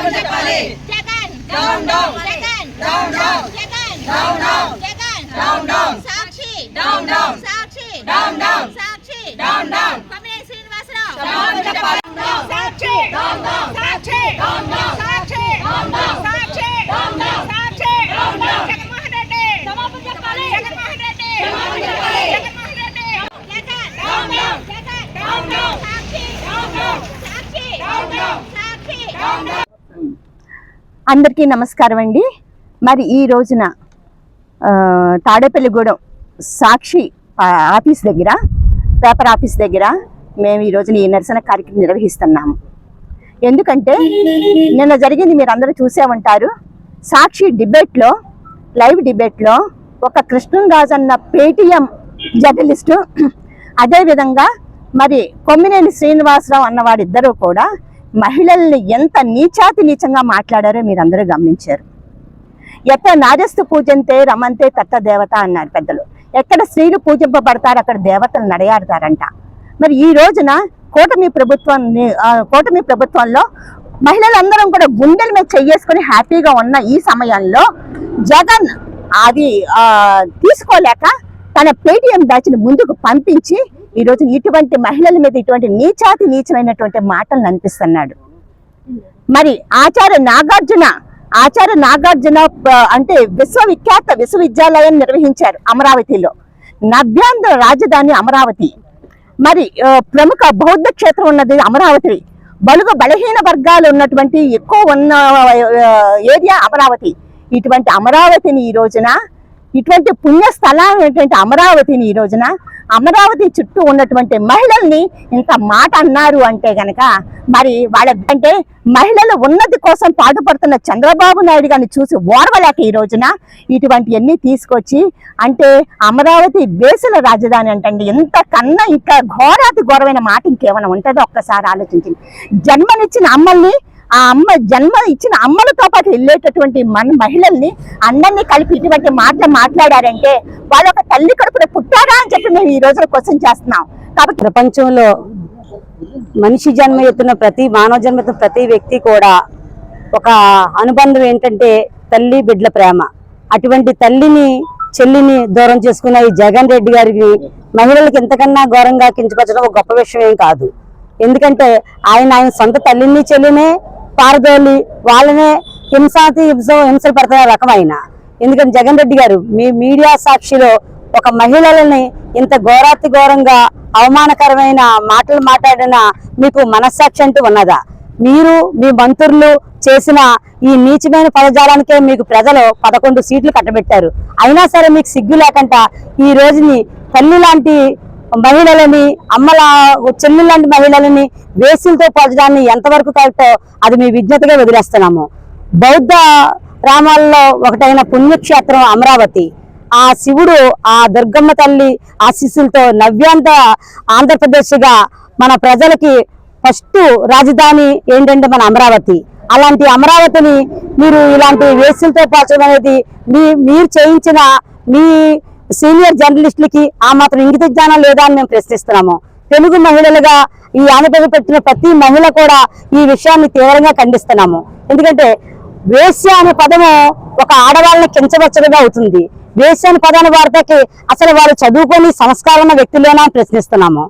Down down Jagan down down Jagan down down Jagan down down Sakshi down down Sakshi down down Sakshi down down Kommineni Srinivasarao down చెప్పాలి Sakshi down down Sakshi down down Sakshi down down Sakshi down down Sakshi down down Jaganmohan Reddy సమాపం చెప్పాలి జగన్మోహన్ రెడ్డి సమాపం చెప్పాలి Jaganmohan Reddy Jagan down down Jagan down down Sakshi down down Sakshi down down Sakshi down down అందరికీ నమస్కారం అండి. మరి ఈ రోజున Tadepalligudem Sakshi office దగ్గర పేపర్ ఆఫీస్ దగ్గర మేము ఈ రోజున ఈ నిరసన కార్యక్రమం నిర్వహిస్తున్నాము. ఎందుకంటే నిన్న జరిగింది మీరు అందరూ చూసే ఉంటారు. సాక్షి డిబేట్లో లైవ్ డిబేట్లో ఒక కృష్ణరాజు అన్న పేటిఎం జర్నలిస్టు అదేవిధంగా మరి కొమ్మినేని శ్రీనివాసరావు అన్నవాడిద్దరూ కూడా మహిళల్ని ఎంత నీచాతి నీచంగా మాట్లాడారో మీరందరూ గమనించారు. ఎక్కడ నాజస్తు పూజంతే రమంతే తత్త దేవత అన్నారు పెద్దలు. ఎక్కడ స్త్రీలు పూజింపబడతారు అక్కడ దేవతలు నడయాడతారంట. మరి ఈ రోజున కూటమి ప్రభుత్వం కూటమి ప్రభుత్వంలో మహిళలందరం కూడా గుండెల మీద చెయ్యేసుకొని హ్యాపీగా ఉన్న ఈ సమయంలో జగన్ అది తీసుకోలేక తన పేటిఎం బ్యాచ్ని ముందుకు పంపించి ఈ రోజు ఇటువంటి మహిళల మీద ఇటువంటి నీచాతి నీచమైనటువంటి మాటలు అనిపిస్తున్నాడు. మరి ఆచార్య నాగార్జున ఆచార్య నాగార్జున అంటే విశ్వవిఖ్యాత విశ్వవిద్యాలయం నిర్వహించారు అమరావతిలో. నవ్యాంధ్ర రాజధాని అమరావతి. మరి ప్రముఖ బౌద్ధ క్షేత్రం ఉన్నది అమరావతి. బలుగ బలహీన వర్గాలు ఉన్నటువంటి ఎక్కువ ఉన్న ఏరియా అమరావతి. ఇటువంటి అమరావతిని ఈ రోజున ఇటువంటి పుణ్య స్థలమైనటువంటి అమరావతిని ఈ రోజున అమరావతి చుట్టూ ఉన్నటువంటి మహిళల్ని ఇంత మాట అన్నారు అంటే గనక మరి వాళ్ళ అంటే మహిళల ఉన్నతి కోసం పాటుపడుతున్న చంద్రబాబు నాయుడు గారిని చూసి ఓర్వలేక ఈ రోజున ఇటువంటివన్నీ తీసుకొచ్చి అంటే అమరావతి బేసుల రాజధాని అంటండి ఎంత కన్నా ఇంకా ఘోరాతి ఘోరమైన మాట ఇంకేమైనా ఉంటుందో? ఒక్కసారి ఆలోచించండి. జన్మనిచ్చిన అమ్మల్ని ఆ అమ్మ జన్మ ఇచ్చిన అమ్మలతో పాటు వెళ్ళేటటువంటి మన మహిళల్ని అందరినీ కలిపి ఇటువంటి మాటలు మాట్లాడారంటే వాళ్ళ ఒక తల్లి కడుపున పుట్టారా అని చెప్పి మేము ఈ రోజున క్వశ్చన్ చేస్తున్నాం. కాబట్టి ప్రపంచంలో మనిషి జన్మ ఎత్తున ప్రతి మానవ జన్మ ప్రతి వ్యక్తి కూడా ఒక అనుబంధం ఏంటంటే తల్లి బిడ్డల ప్రేమ. అటువంటి తల్లిని చెల్లిని దూరం చేసుకున్న ఈ జగన్ రెడ్డి గారికి మహిళలకు ఎంతకన్నా ఘోరంగా కించపరచడం ఒక గొప్ప విషయం ఏం కాదు. ఎందుకంటే ఆయన ఆయన సొంత తల్లిని చెల్లినే పారదోలి వాళ్ళనే హింసాతి హింస హింసలు పడుతున్న రకమైన. ఎందుకంటే జగన్ రెడ్డి గారు మీ మీడియా సాక్షిలో ఒక మహిళలని ఇంత ఘోరాతి ఘోరంగా అవమానకరమైన మాటలు మాట్లాడిన మీకు మనస్సాక్షి అంటూ ఉన్నదా? మీరు మీ మంత్రులు చేసిన ఈ నీచమైన పదజాలానికే మీకు ప్రజలు పదకొండు సీట్లు కట్టబెట్టారు. అయినా సరే మీకు సిగ్గు లేకుండా ఈ రోజుని తల్లి లాంటి మహిళలని అమ్మల చెల్లి లాంటి మహిళలని వేసులతో పోల్చడాన్ని ఎంతవరకు కరెక్టో అది మీ విజ్ఞతగా వదిలేస్తున్నాము. బౌద్ధ రామాల్లో ఒకటైన పుణ్యక్షేత్రం అమరావతి. ఆ శివుడు ఆ దుర్గమ్మ తల్లి ఆ శిశులతో నవ్యాంత ఆంధ్రప్రదేశ్గా మన ప్రజలకి ఫస్ట్ రాజధాని ఏంటంటే మన అమరావతి. అలాంటి అమరావతిని మీరు ఇలాంటి వేసులతో పోల్చడం అనేది మీ మీరు చేయించిన మీ సీనియర్ జర్నలిస్టులకి ఆ మాత్రం ఇంగిత జ్ఞానం లేదా అని మేము ప్రశ్నిస్తున్నాము. తెలుగు మహిళలుగా ఈ ఆంధ్రప్రదేశ్ పెట్టిన ప్రతి మహిళ కూడా ఈ విషయాన్ని తీవ్రంగా ఖండిస్తున్నాము. ఎందుకంటే వేశ్య అనే పదము ఒక ఆడవాళ్ళని కించవచ్చగా అవుతుంది. వేశ్య అనే పదాన్ని వాడితే అసలు వారు చదువుకొని సంస్కారం ఉన్న వ్యక్తులేనా ప్రశ్నిస్తున్నాము.